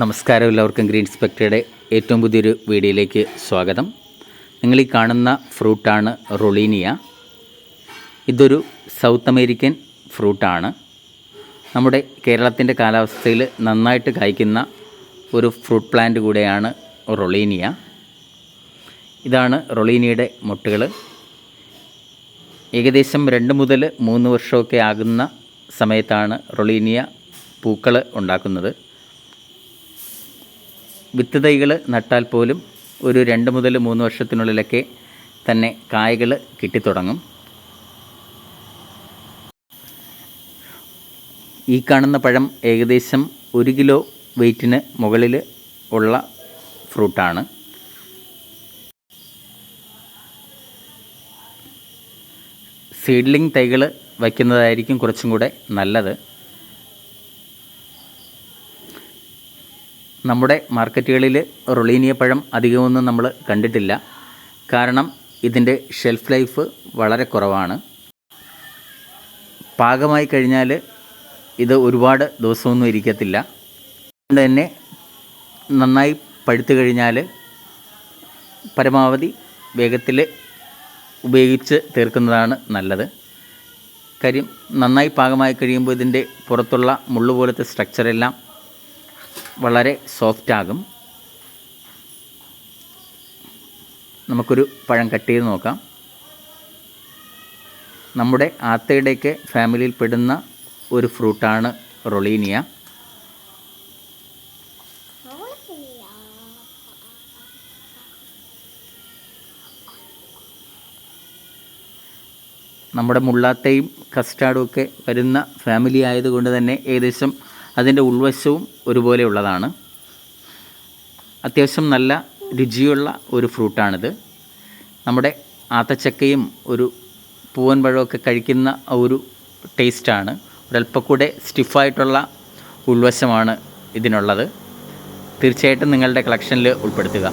നമസ്കാരം എല്ലാവർക്കും ഗ്രീൻ സ്പെക്ടറുടെ ഏറ്റവും പുതിയൊരു വീഡിയോയിലേക്ക് സ്വാഗതം. നിങ്ങൾ ഈ കാണുന്ന ഫ്രൂട്ടാണ് റൊളീനിയ. ഇതൊരു സൗത്ത് അമേരിക്കൻ ഫ്രൂട്ടാണ്. നമ്മുടെ കേരളത്തിന്റെ കാലാവസ്ഥയിൽ നന്നായിട്ട് കായ്ക്കുന്ന ഒരു ഫ്രൂട്ട് പ്ലാന്റ് കൂടെയാണ് റൊളീനിയ. ഇതാണ് റൊളീനിയയുടെ മുട്ടുകൾ. ഏകദേശം രണ്ട് മുതൽ മൂന്ന് വർഷമൊക്കെ ആകുന്ന സമയത്താണ് റൊളീനിയ പൂക്കൾ ഉണ്ടാക്കുന്നത്. വിത്ത് തൈകൾ നട്ടാൽ പോലും ഒരു രണ്ട് മുതൽ മൂന്ന് വർഷത്തിനുള്ളിലൊക്കെ തന്നെ കായകൾ കിട്ടിത്തുടങ്ങും. ഈ കാണുന്ന പഴം ഏകദേശം ഒരു കിലോ വെയ്റ്റിന് മുകളിൽ ഉള്ള ഫ്രൂട്ടാണ്. സീഡ്ലിംഗ് തൈകൾ വയ്ക്കുന്നതായിരിക്കും കുറച്ചും കൂടെ നല്ലത്. നമ്മുടെ മാർക്കറ്റുകളിൽ റൊളീനിയ പഴം അധികമൊന്നും നമ്മൾ കണ്ടിട്ടില്ല. കാരണം ഇതിന്റെ ഷെൽഫ് ലൈഫ് വളരെ കുറവാണ്. പാകമായി കഴിഞ്ഞാൽ ഇത് ഒരുപാട് ദിവസമൊന്നും ഇരിക്കത്തില്ല. അതുകൊണ്ട് തന്നെ നന്നായി പഴുത്തു കഴിഞ്ഞാൽ പരമാവധി വേഗത്തിൽ ഉപയോഗിച്ച് തീർക്കുന്നതാണ് നല്ലത്. കാര്യം നന്നായി പാകമായി കഴിയുമ്പോൾ ഇതിന്റെ പുറത്തുള്ള മുള്ളു പോലത്തെ സ്ട്രക്ചറെല്ലാം വളരെ സോഫ്റ്റ് ആകും. നമുക്കൊരു പഴം കട്ട് ചെയ്ത് നോക്കാം. നമ്മുടെ ആത്തയുടെയൊക്കെ ഫാമിലിയിൽ പെടുന്ന ഒരു ഫ്രൂട്ടാണ് റൊളീനിയ. നമ്മുടെ മുള്ളാത്തയും കസ്റ്റാർഡും ഒക്കെ വരുന്ന ഫാമിലി ആയതുകൊണ്ട് തന്നെ ഏകദേശം അതിന്റെ ഉൾവശവും ഒരുപോലെ ഉള്ളതാണ് അത്യാവശ്യം നല്ല രുചിയുള്ള ഒരു ഫ്രൂട്ടാണിത്. നമ്മുടെ ആത്തച്ചക്കയും ഒരു പൂവൻ പഴമൊക്കെ കഴിക്കുന്ന ഒരു ടേസ്റ്റാണ്. ഒരല്പക്കൂടെ സ്റ്റിഫായിട്ടുള്ള ഉൾവശമാണ് ഇതിനുള്ളത്. തീർച്ചയായിട്ടും നിങ്ങളുടെ കളക്ഷനിൽ ഉൾപ്പെടുത്തുക.